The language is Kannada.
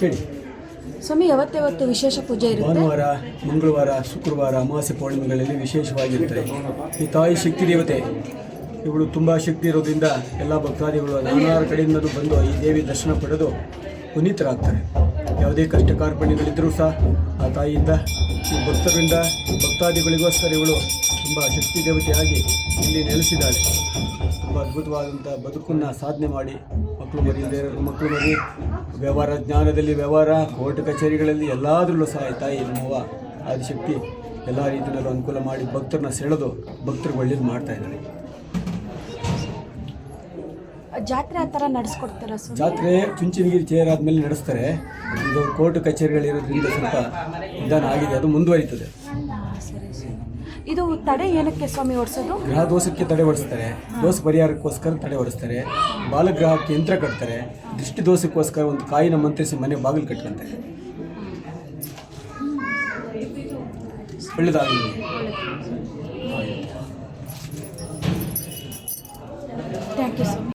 ಕೇಳಿ. ಸ್ವಾಮಿ ಯಾವತ್ತಾವತ್ತು ವಿಶೇಷ ಪೂಜೆ ಇರುತ್ತೆ? ಭಾನುವಾರ ಮಂಗಳವಾರ ಶುಕ್ರವಾರ ಅಮಾವಾಸ್ಯೆ ಪೌರ್ಣಿಮೆಗಳಲ್ಲಿ ವಿಶೇಷವಾಗಿರ್ತದೆ ಈ ತಾಯಿ ಶಕ್ತಿ ದೇವತೆ ಇವಳು ತುಂಬ ಶಕ್ತಿ ಇರೋದ್ರಿಂದ ಎಲ್ಲ ಭಕ್ತಾದಿಗಳು ನಾನಾ ಕಡೆಯಿಂದಲೂ ಬಂದು ಈ ದೇವಿ ದರ್ಶನ ಪಡೆದು ಪುನೀತರಾಗ್ತಾರೆ. ಯಾವುದೇ ಕಷ್ಟ ಕಾರ್ಪಣ್ಯಗಳಿದ್ದರೂ ಸಹ ಆ ತಾಯಿಯಿಂದ ಈ ಭಕ್ತರಿಂದ ಭಕ್ತಾದಿಗಳಿಗೋಸ್ಕರ ಇವಳು ತುಂಬ ಶಕ್ತಿ ದೇವತೆಯಾಗಿ ಇಲ್ಲಿ ನೆಲೆಸಿದ್ದಾಳೆ. ತುಂಬ ಅದ್ಭುತವಾದಂಥ ಬದುಕನ್ನು ಸಾಧನೆ ಮಾಡಿ ಮಕ್ಕಳು ಮರಿ ಮಕ್ಕಳು ಮರಿ ವ್ಯವಹಾರ ಜ್ಞಾನದಲ್ಲಿ ವ್ಯವಹಾರ ಕೋರ್ಟ್ ಕಚೇರಿಗಳಲ್ಲಿ ಎಲ್ಲಾದ್ರಲ್ಲೂ ಸಹ ತಾಯಿ ನಮ್ಮವ್ವ ಆದಿಶಕ್ತಿ ಎಲ್ಲ ರೀತಿಯಲ್ಲೂ ಅನುಕೂಲ ಮಾಡಿ ಭಕ್ತರನ್ನ ಸೆಳೆದು ಭಕ್ತರಿಗೆ ಒಳ್ಳೇದು ಮಾಡ್ತಾ ಇದ್ದಾರೆ. ಜಾತ್ರೆ ಆ ಥರ ನಡೆಸ್ಕೊಡ್ತಾರ ಜಾತ್ರೆ ಚುಂಚನಗಿರಿ ಚೇರ್ ಆದಮೇಲೆ ನಡೆಸ್ತಾರೆ. ಇದು ಕೋರ್ಟ್ ಕಚೇರಿಗಳಿರೋದ್ರಿಂದ ಸ್ವಲ್ಪ ನಿಧಾನ ಆಗಿದೆ ಅದು ಮುಂದುವರಿತದೆ. ಇದು ತಡೆ ಏನಕ್ಕೆ ಸ್ವಾಮಿ ಓಡಿಸೋದು ಗ್ರಹ ದೋಷಕ್ಕೆ ತಡೆ ಓಡಿಸ್ತಾರೆ ದೋಷ ಪರಿಹಾರಕ್ಕೋಸ್ಕರ ತಡೆ ಓಡಿಸ್ತಾರೆ ಬಾಲಗ್ರಹಕ್ಕೆ ಯಂತ್ರ ಕಟ್ತಾರೆ. ದೃಷ್ಟಿ ದೋಷಕ್ಕೋಸ್ಕರ ಒಂದು ಕಾಯಿನ ಮಂತ್ರಿಸಿ ಮನೆ ಬಾಗಿಲು ಕಟ್ಕೊಂತಾರೆ. ಒಳ್ಳೆದಾಗಲಿ. Thank you